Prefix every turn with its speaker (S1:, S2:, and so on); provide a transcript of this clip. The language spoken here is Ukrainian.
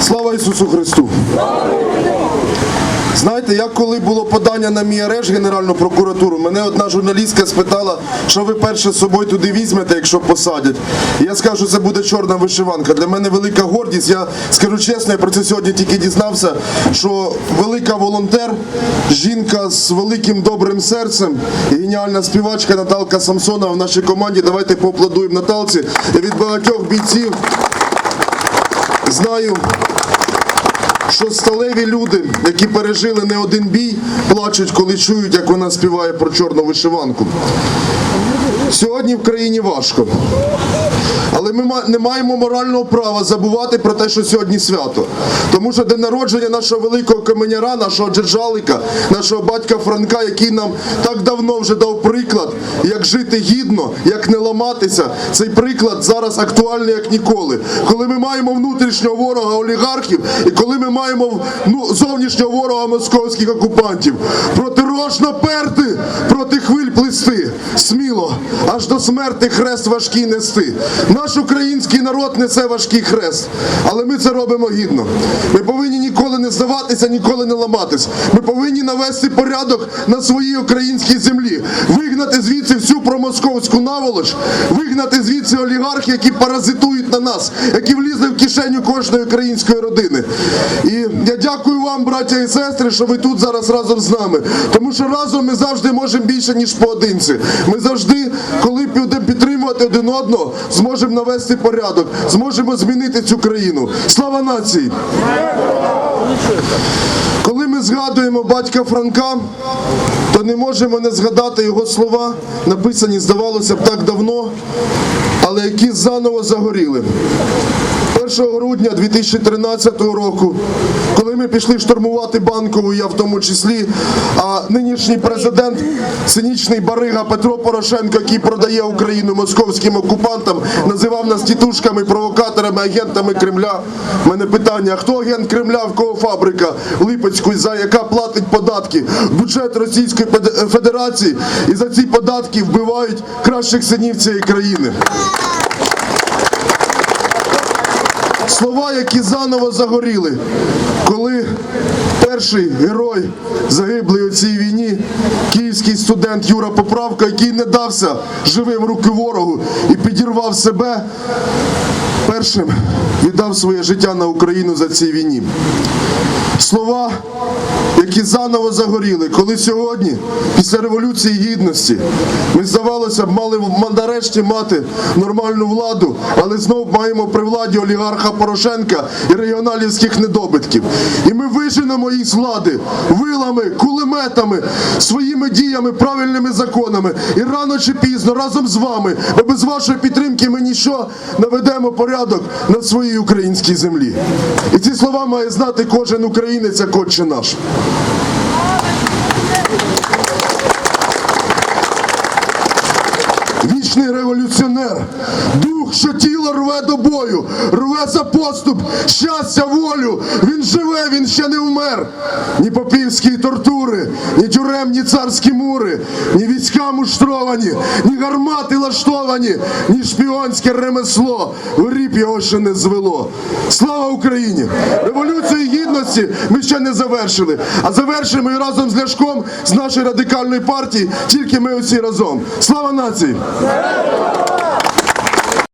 S1: Слава Ісусу Христу! Знаєте, як коли було подання на мій арешт Генеральну прокуратуру, мене одна журналістка спитала, що ви перше з собою туди візьмете, якщо посадять. Я скажу, це буде чорна вишиванка. Для мене велика гордість. Я скажу чесно, я про це сьогодні тільки дізнався, що велика волонтер, жінка з великим добрим серцем, геніальна співачка Наталка Самсонова в нашій команді. Давайте поаплодуємо Наталці. Я від багатьох бійців знаю що сталеві люди, які пережили не один бій, плачуть, коли чують, як вона співає про чорну вишиванку. Сьогодні в країні важко. Але ми не маємо морального права забувати про те, що сьогодні свято. Тому що день народження нашого великого каменяра, нашого джерджалика, нашого батька Франка, який нам так давно вже дав приклад, як жити гідно, як не ламатися. Цей приклад зараз актуальний як ніколи. Коли ми маємо внутрішнього ворога олігархів, і коли ми маємо ну, зовнішнього ворога московських окупантів, проти рож наперти, проти хвиль плисти, сміло, аж до смерти хрест важкий нести. Наш український народ несе важкий хрест, але ми це робимо гідно. Ми повинні ніколи не здаватися, ніколи не ламатись. Ми повинні навести порядок на своїй українській землі, вигнати звідси всю промосковську наволоч, вигнати звідси олігархи, які паразитують на нас, які влізли в кишеню кожної української родини. І я дякую вам, браття і сестри, що ви тут зараз разом з нами. Тому що разом ми завжди можемо більше, ніж поодинці. Ми завжди, коли будемо підтримувати один одного, зможемо навести порядок, зможемо змінити цю країну. Слава нації! Коли ми згадуємо батька Франка, то не можемо не згадати його слова, написані, здавалося б, так давно, але які заново загоріли. 1 грудня 2013 року, коли ми пішли штурмувати банкову, я в тому числі, а нинішній президент, цинічний барига Петро Порошенко, який продає Україну московським окупантам, називав нас тітушками, провокаторами, агентами Кремля. У мене питання: хто агент Кремля, в кого фабрика Липецької, за яка платить податки? Бюджет Російської Федерації і за ці податки вбивають кращих синів цієї країни. Слова, які заново загоріли, коли перший герой загиблий у цій війні, київський студент Юра Поправка, який не дався живим руки ворогу і підірвав себе, першим віддав своє життя на Україну за цій війні. Слова, які заново загоріли, коли сьогодні, після Революції Гідності, ми, здавалося б, мали нарешті мати нормальну владу, але знов маємо при владі олігарха Порошенка і регіоналівських недобитків. І ми виженемо їх з влади вилами, кулеметами, своїми діями, правильними законами. І рано чи пізно разом з вами, бо без вашої підтримки ми ніщо наведемо порядок на своїй українській землі. І ці слова має знати кожен українець, як отче наш. Вічний революціонер, дух, що тіло рве до бою, рве за поступ, щастя, волю. Він живе, він ще не вмер. Ні попівські тортури, ні царські мури, ні війська муштровані, ні гармати лаштовані, ні шпіонське ремесло. Ріп його ще не звело. Слава Україні! Революцію гідності ми ще не завершили, а завершимо і разом з Ляшком з нашої радикальної партії, тільки ми усі разом. Слава нації!